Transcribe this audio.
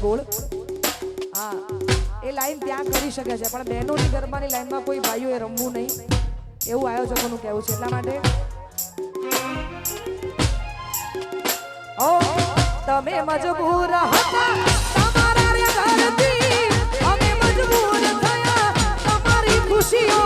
ગોળ. હા, એ લાઈન ત્યાં કરી શકે છે, પણ બહેનોની ગરબાની લાઈનમાં કોઈ ભાઈઓએ રમવું નહીં. એવું આયોજકોનું કહેવું છે, એટલા માટે. ઓ તમે મજબૂર તમારા ઘરથી અમે મજબૂર થયા, તમારી ખુશીઓ